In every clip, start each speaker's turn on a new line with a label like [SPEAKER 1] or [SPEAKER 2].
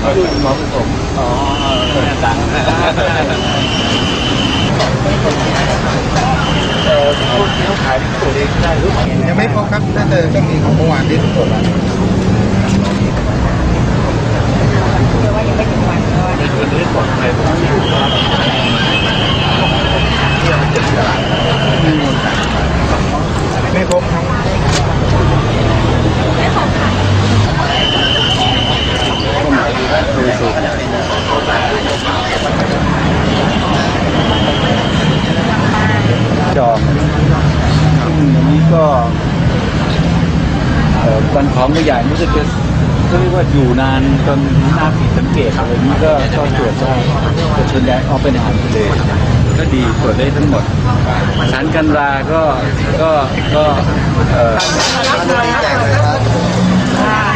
[SPEAKER 1] เขาดูหมอผม
[SPEAKER 2] อ๋อต่าง
[SPEAKER 1] เออคนที่เขาขายที่ดัง
[SPEAKER 3] ยังไม่พอครับน่าจะต้องมีของเมื่อวานที่
[SPEAKER 4] ทุก
[SPEAKER 1] คน
[SPEAKER 2] วันของตัวใหญ่รู้สึกจะก็เรียกว่าอยู่นานจนหน้าผิดสังเกตอะไรนี้ก็ก็ตรวจได้แต่ส่วนใหญ่เอาเป็นอาหารทะเลก็ดีตรวจได้ทั้งหมดสารกันราก็ก็ก็เอ่อ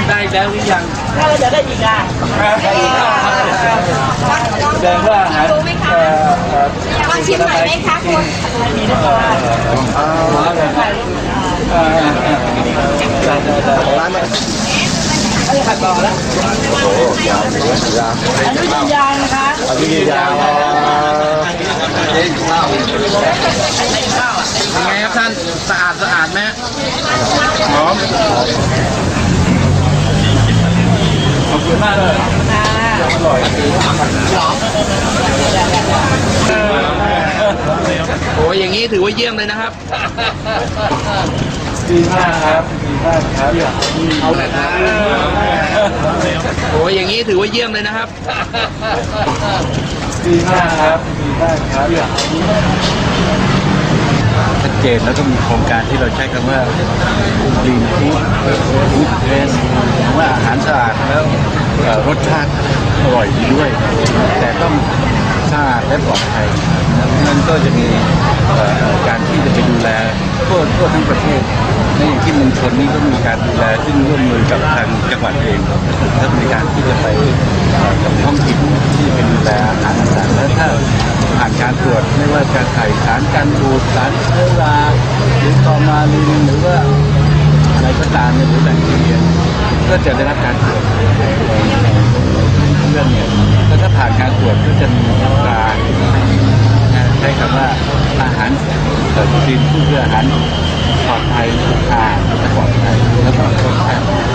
[SPEAKER 2] ได้แล้วหรือยัง
[SPEAKER 4] ถ้าเราจะได้อีกอะ
[SPEAKER 2] แสดงว่าอาหารเอ่อเอ่อ
[SPEAKER 4] ลองชิมหน่อยไหมคะคุณ
[SPEAKER 2] อร่อเอ่อเอ่อได้ได้ได้
[SPEAKER 3] ร้านมัน
[SPEAKER 4] ขัดต่อแล้ว
[SPEAKER 3] โอ้ยาวยาว
[SPEAKER 4] อนุญาตนะคะ
[SPEAKER 3] อนุญาตเจ๊ข้าว
[SPEAKER 1] เป็นไงครับท่านสะอาดสะอาดไหม
[SPEAKER 3] หอม
[SPEAKER 2] ขอบคุณมากเลยอร่อย
[SPEAKER 1] โอ้ยอย่างนี้ถือว่าเยี่ยมเลยนะครับ
[SPEAKER 2] ดีมากครับดีมากครับ
[SPEAKER 1] เอาเลยครับโอ้ยอย่างนี้ถือว่าเยี่ยมเลยนะครับ
[SPEAKER 2] ดีมากครับดีมากครับชัดเจนแล้วก็มีโครงการที่เราใช้คำว่า green food food taste ว่าอาหารสะอาดแล้วเอ่อรสชาติอร่อยดีด้วย แต่ต้องสะอาดและปลอดภัยนะนั่นก็จะมีการที่จะไปดูแลทั่วทั่วทั้งประเทศในอย่างที่เมืองชนนี่ก็มีการดูแลซึ่งร่วมมือกับทางจังหวัดเองและมีการที่จะไปท่อกับท้องถิ่นที่ไปดูแลอาหารต่างๆและถ้าผ่านการตรวจไม่ว่าจะไข่สารการบูดสารเชื้อราหรือฟอมาลินหรือว่าอะไรก็ตามเนี่ยหรือแบคทีเรียก็จะได้รับการตรวจเรื่องเนี่ยแล้วถ้าผ่านการตรวจก็จะมี ช้คำว่าอาหารจีนผู้เพื่ออาหารปลอดภัยสะอาดและปลอดภัยแล้วก็รสชาติ